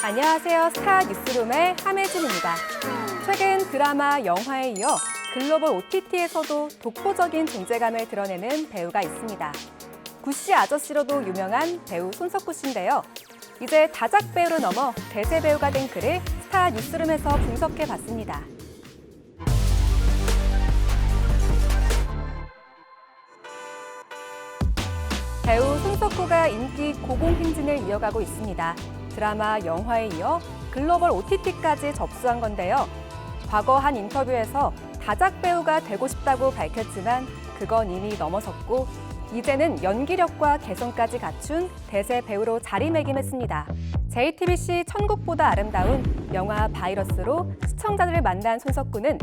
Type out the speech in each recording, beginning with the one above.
안녕하세요. 스타 뉴스룸의 함혜진입니다. 최근 드라마, 영화에 이어 글로벌 OTT에서도 독보적인 존재감을 드러내는 배우가 있습니다. 구씨 아저씨로도 유명한 배우 손석구 씨인데요. 이제 다작 배우로 넘어 대세 배우가 된 그를 스타 뉴스룸에서 분석해 봤습니다. 배우 손석구가 인기 고공 행진을 이어가고 있습니다. 드라마, 영화에 이어 글로벌 OTT까지 접수한 건데요. 과거 한 인터뷰에서 다작 배우가 되고 싶다고 밝혔지만 그건 이미 넘어섰고 이제는 연기력과 개성까지 갖춘 대세 배우로 자리매김했습니다. JTBC 천국보다 아름다운 영화 바이러스로 시청자들을 만난 손석구는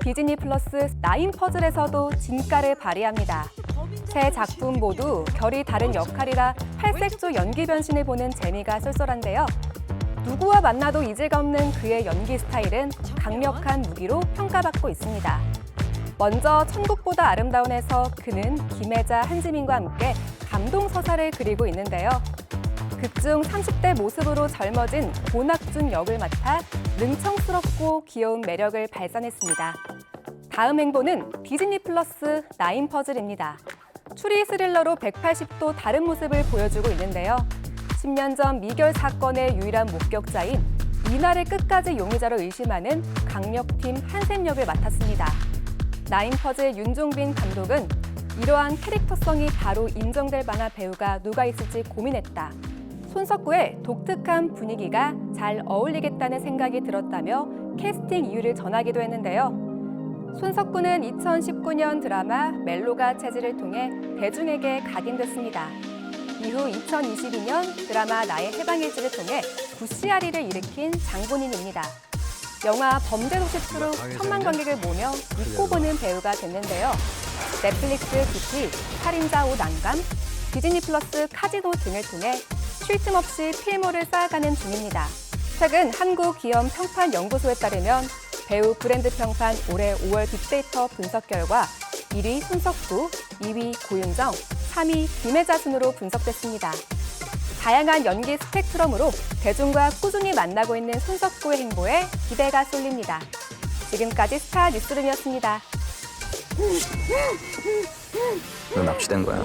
디즈니 플러스 나인 퍼즐에서도 진가를 발휘합니다. 세 작품 모두 결이 다른 역할이라 팔색조 연기 변신을 보는 재미가 쏠쏠한데요. 누구와 만나도 이질가 없는 그의 연기 스타일은 강력한 무기로 평가받고 있습니다. 먼저 천국보다 아름다운에서 그는 김혜자, 한지민과 함께 감동 서사를 그리고 있는데요. 극중 30대 모습으로 젊어진 고낙준 역을 맡아 능청스럽고 귀여운 매력을 발산했습니다. 다음 행보는 디즈니 플러스 나인 퍼즐입니다. 추리 스릴러로 180도 다른 모습을 보여주고 있는데요. 10년 전 미결 사건의 유일한 목격자인 이날의 끝까지 용의자로 의심하는 강력팀 한샘 역을 맡았습니다. 나인 퍼즐 윤종빈 감독은 이러한 캐릭터성이 바로 인정될 만한 배우가 누가 있을지 고민했다. 손석구의 독특한 분위기가 잘 어울리겠다는 생각이 들었다며 캐스팅 이유를 전하기도 했는데요. 손석구는 2019년 드라마 멜로가 체질을 통해 대중에게 각인됐습니다. 이후 2022년 드라마 나의 해방일지를 통해 구씨아리를 일으킨 장본인입니다. 영화 범죄도시 2로 천만 관객을 모며 믿고 보는 배우가 됐는데요. 넷플릭스 깊이, 살인자 5 난감, 디즈니 플러스 카지노 등을 통해 쉴 틈 없이 필모를 쌓아가는 중입니다. 최근 한국기업 평판연구소에 따르면 배우 브랜드 평판 올해 5월 빅데이터 분석 결과 1위 손석구, 2위 고윤정, 3위 김혜자 순으로 분석됐습니다. 다양한 연기 스펙트럼으로 대중과 꾸준히 만나고 있는 손석구의 행보에 기대가 쏠립니다. 지금까지 스타 뉴스룸이었습니다. 너 납치된 거야.